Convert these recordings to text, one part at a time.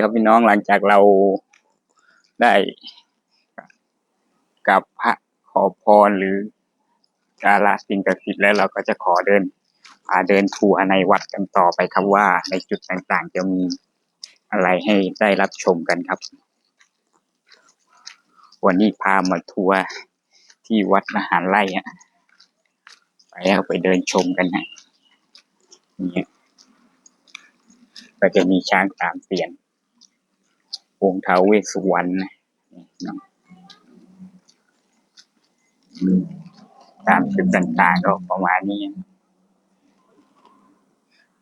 ครับพี่น้องหลังจากเราได้กับพระขอพรหรือการละสิ่งศักดิ์สิทธิ์แล้วเราก็จะขอเดินพาเดินทัวร์ในวัดกันต่อไปครับว่าในจุดต่างๆ จะมีอะไรให้ได้รับชมกันครับ วันนี้พามาทัวร์ที่วัดมหาไร่อะไปเอาไปเดินชมกันนะนี่ก็จะมีช้างสามเสียน องค์ท้าวเวสสุวรรณตามจุดต่างๆก็ประมาณนี้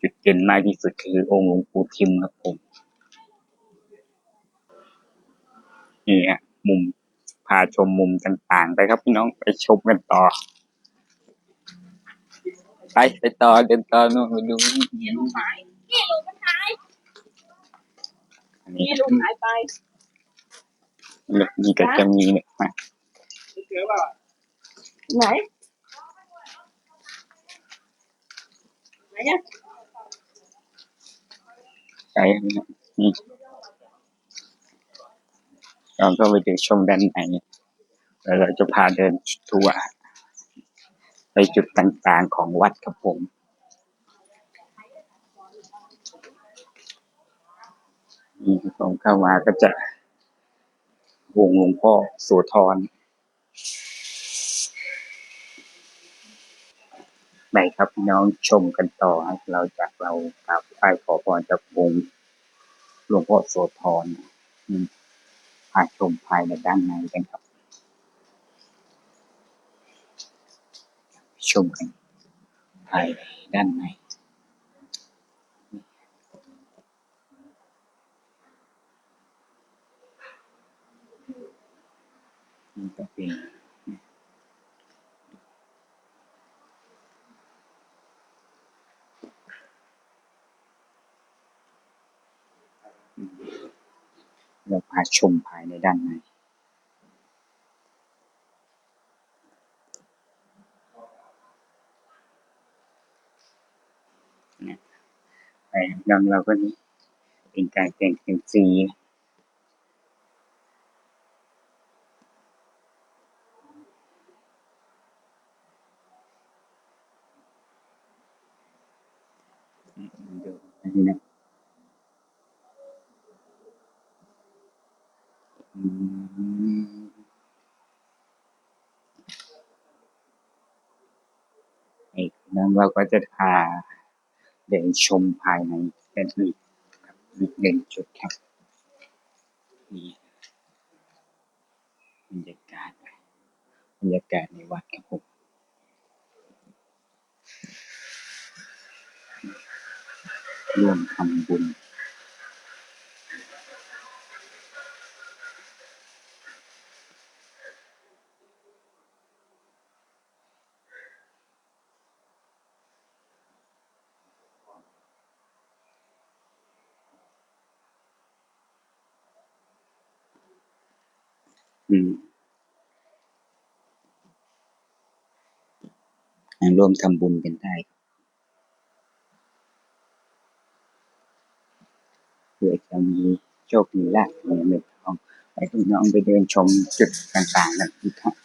จุดเด่นมากที่สุดคือองค์หลวงปู่ทิมครับผมนี่ฮะมุมพาชมมุมต่างๆ ไปครับพี่น้องไปชมกันต่อ ไปไปต่อเดินต่อนู่นไปดูนี่ เนี่ยลุงหายเนี่ยลุงมันหายอันนี้เนี่ยลุงหายไปนี่ก็จะมีเนี่ยมาไหน ไหนเนี่ยไปนี่เราก็ไปดูชมด้านในแล้วเราจะพาเดินทัวร์ไปจุดต่างๆของวัดครับผม นี่ผมเข้ามาก็จะวงหลวงพ่อโสธรไปครับพี่น้องชมกันต่อเราจากเรากราบไหว้ขอพรจากวงหลวงพ่อโสธรมพาชมภายในด้านในกันครับ ชมกันภายในด้านใน นี่ก็เป็นอืมเราพาชมภายในด้านในไปดังเราก็นี่เป็นการแต่งเป็นสีอืมดูอั นนี้นะอืมไอ้นั้นเราก็จะพาเดินชมภายในกันอีกครับอีกหนึ่งจุดครับนี่บรรยากาศบรรยากาศในวัดครับผม ร่วมทำบุญอืมร่วมทำบุญกันได้ เพื่อจะมีโชคมีลาภมีเงินทองไปคุณน้องไปเดินชมจุดต่างๆกันอีกครับ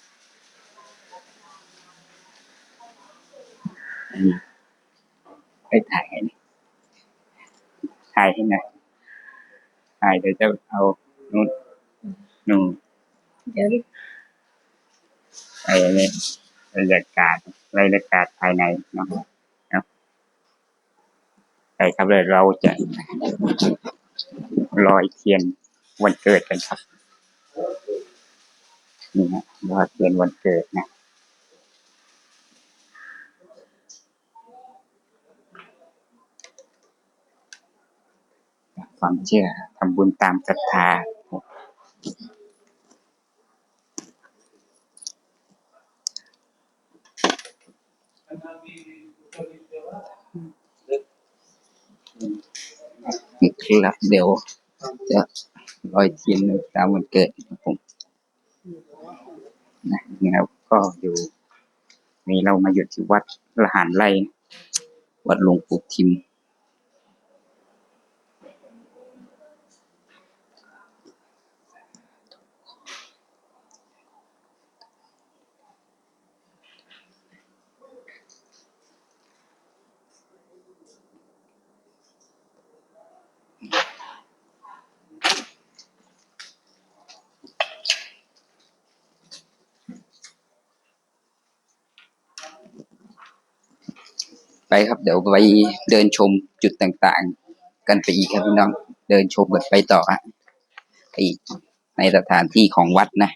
อันนี้ไปถ่ายให้หน่อยถ่ายให้หน่อยถ่ายเดี๋ยวจะเอานู่นนู่นเดี๋ยวดิไอ้นี่บรรยากาศบรรยากาศภายในเนาะครับไปครับเลยเราจะ ลอยเทียนวันเกิดกันครับนี่ฮะลอยเทียนวันเกิดนะความเชื่อทำบุญตามศรัทธานี่ครับเดี๋ยว จะลอยเทียนตามวันเกิดครับผมนะนี่ครับก็อยู่นี่เรามาอยู่ที่วัดละหานไร่วัดหลวงปู่ทิม ไปครับ เดี๋ยวไปเดินชมจุดต่างๆ กันไปอีกครับพี่น้องเดินชมกันไปต่อฮะอีกในสถานที่ของวัดนะ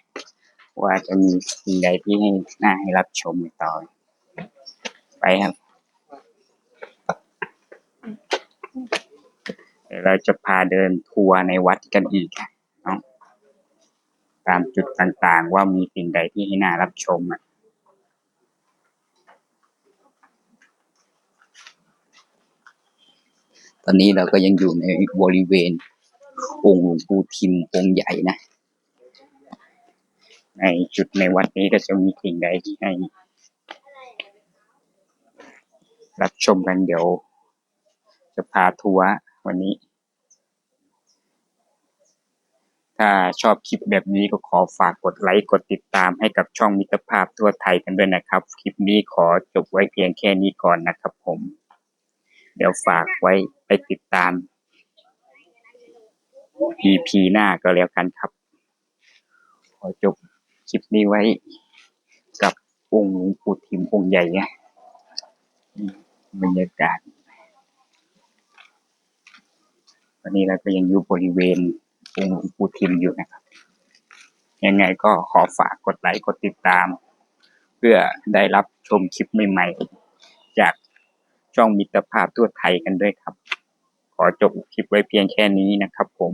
ว่าจะมีสิ่งใดที่ให้น่าให้รับชมต่อ ไปครับเดี๋ยวเราจะพาเดินทัวร์ในวัดกันอีกเนาะตามจุดต่างๆ ว่ามีสิ่งใดที่ให้น่ารับชมอะ ตอนนี้เราก็ยังอยู่ในบริเวณองค์หลวงปู่ทิมองค์ใหญ่นะ ในจุดในวัดนี้ก็จะมีสิ่งใดที่ให้ รับชมกันเดี๋ยว จะพาทัวร์วันนี้ ถ้าชอบคลิปแบบนี้ก็ขอฝากกดไลค์กดติดตามให้กับช่องมิตรภาพทั่วไทยกันด้วยนะครับ คลิปนี้ขอจบไว้เพียงแค่นี้ก่อนนะครับผม เดี๋ยวฝากไว้ไปติดตาม EP หน้าก็แล้วกันครับ ขอจบคลิปนี้ไว้กับองค์หลวงปู่ทิมองค์ใหญ่นะบรรยากาศวันนี้เราก็ยังอยู่บริเวณองค์หลวงปู่ทิมอยู่นะครับ ยังไงก็ขอฝากกดไลค์กดติดตาม เพื่อได้รับชมคลิปใหม่ๆ ช่องมิตรภาพทั่วไทยกันด้วยครับ ขอจบคลิปไว้เพียงแค่นี้นะครับผม